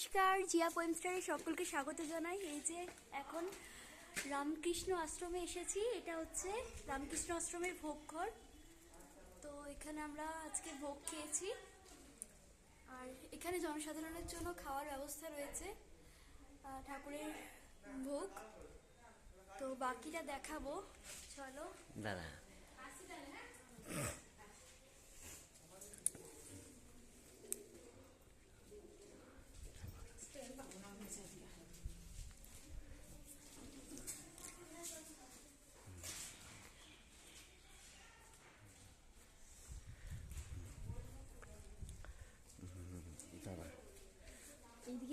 নমস্কার জিয়া পোয়েমস্টারে সকলকে স্বাগত জানাই। এই যে এখন রামকৃষ্ণ আশ্রমে এসেছি এটা হচ্ছে রামকৃষ্ণ আশ্রমের ভোগ ঘর। তো এখানে আমরা আজকে ভোগ খেয়েছি। আর এখানে জনসাধারণের জন্য খাওয়ার ব্যবস্থা রয়েছে ঠাকুরের ভোগ। তো বাকিটা দেখাবো চলো। দাঁড়া।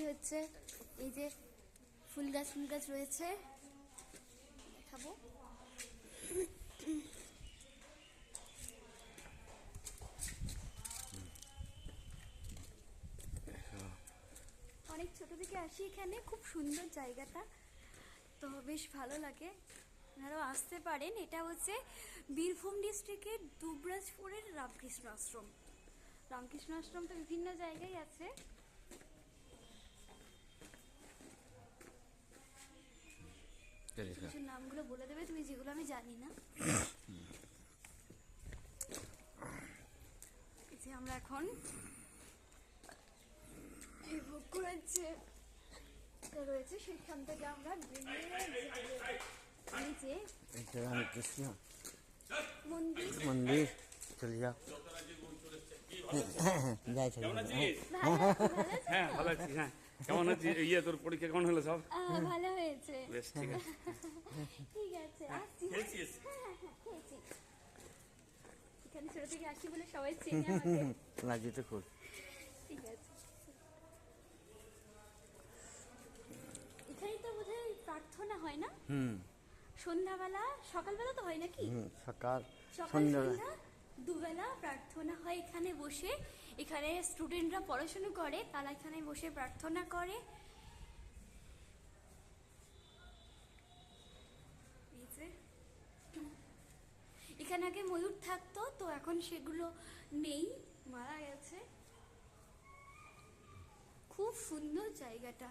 হচ্ছে এই যে ফুল গাছ ফুল গাছ রয়েছে। দেখাবো। অনেক ছোট থেকে আসি এখানে, খুব সুন্দর জায়গাটা। তো বেশ ভালো লাগে। আপনারাও আসতে পারেন। এটা হচ্ছে বীরভূম ডিস্ট্রিক্টের দুবরাজপুরের রামকৃষ্ণ আশ্রম। রামকৃষ্ণ আশ্রম তো বিভিন্ন জায়গায় আছে। নামগুলো বলে দেবে তুমি যেগুলো আমি জানি না। যে আমরা এখন এই ভোগ টা রয়েছে সেখান থেকে আমরা রামকৃষ্ণ মন্দির। মন্দির চলে যাও। যাই চলে হ্যাঁ, ভালো ভালো আছে হ্যাঁ ভালো আছি হ্যাঁ। কেমন আছি ইয়ে তোর পরীক্ষা কেমন হলো সব? ভালো হয়েছে। বেশ ঠিক আছে। ঠিক আছে আসছি। হ্যাঁ খেয়েছিস? হ্যাঁ হ্যাঁ খেয়েছি এখানে ছোট থেকে আসি বলে সবাই চেনে আমাকে। রাজি তো খুব ঠিক আছে। এখানেই তো বোধহয় প্রার্থনা হয় না? হুম। সন্ধ্যাবেলা সকালবেলা তো হয় নাকি? হুম সকাল সকাল সন্ধ্যা সন্ধ্যা দুবেলা প্রার্থনা হয় এখানে বসে। এখানে স্টুডেন্টরা পড়াশুনো করে, তারা এখানে বসে প্রার্থনা করে। এখানে আগে ময়ূর থাকতো, তো এখন সেগুলো নেই, মারা গেছে। খুব সুন্দর জায়গাটা।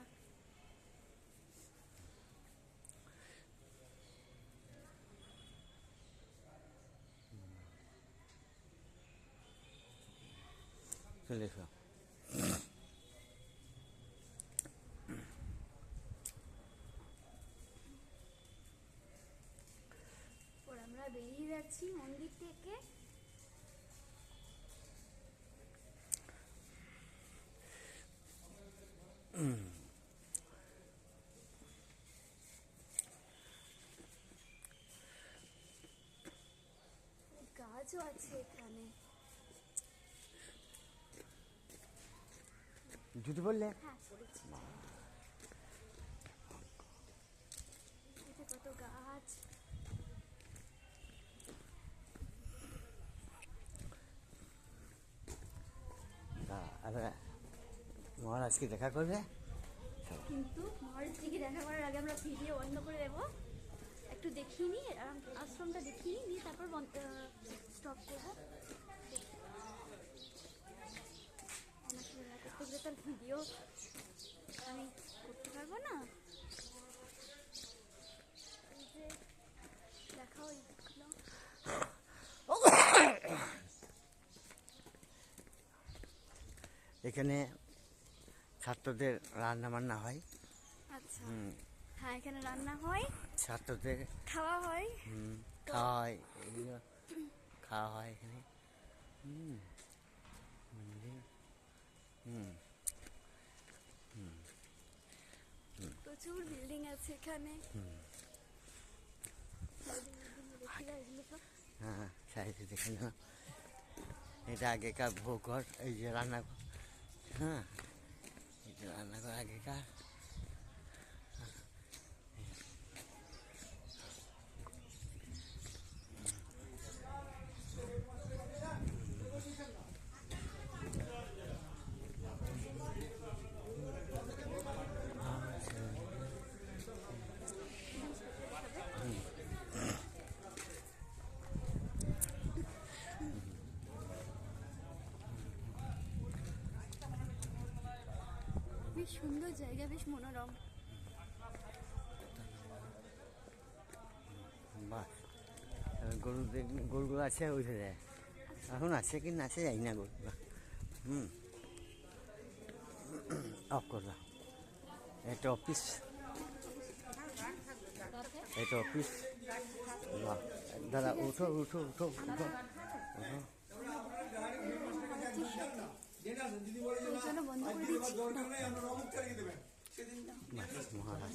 ওর আমরা বেরিয়ে যাচ্ছি মন্দির থেকে গাছও আছে এখানে জুতো বললে হ্যাঁ কত গাছ? মহারাজকে দেখা করবে? কিন্তু মহারাজজিকে দেখা করার আগে আমরা ভিডিও বন্ধ করে দেবো। একটু আর আশ্রমটা দেখিয়ে নিই তারপর স্টপ করব আমার সঙ্গে দেখা করতে গেলে তার ভিডিও আমি করতে পারব না? এখানে ছাত্রদের রান্না বান্না হয়। আচ্ছা। হ্যাঁ এখানে রান্না হয়। ছাত্রদের খাওয়া হয়। হুম, খাওয়া হয় এগুলো খাওয়া হয় এখানে। হুম মন্দির হুম প্রচুর বিল্ডিং আছে এখানে Building, building, দেখি না এগুলো সব হ্যাঁ সাইডে দেখে নাও এটা আগেকার ভোগর এই যে রান্নাঘর হ্যাঁ রান্নাঘর আগেকার। বেশ সুন্দর জায়গা, বেশ মনোরম। গরু গরুগুলো আছে উঠে যায় এখন আছে কি না আছে যাই না গরুগুলো হুম। অফ করলাম এটা অফিস। এটা অফিস। দাদা উঠো উঠো উঠো উঠো উঠো। বন্ধ করে দিচ্ছি। বাহ, মহারাজ।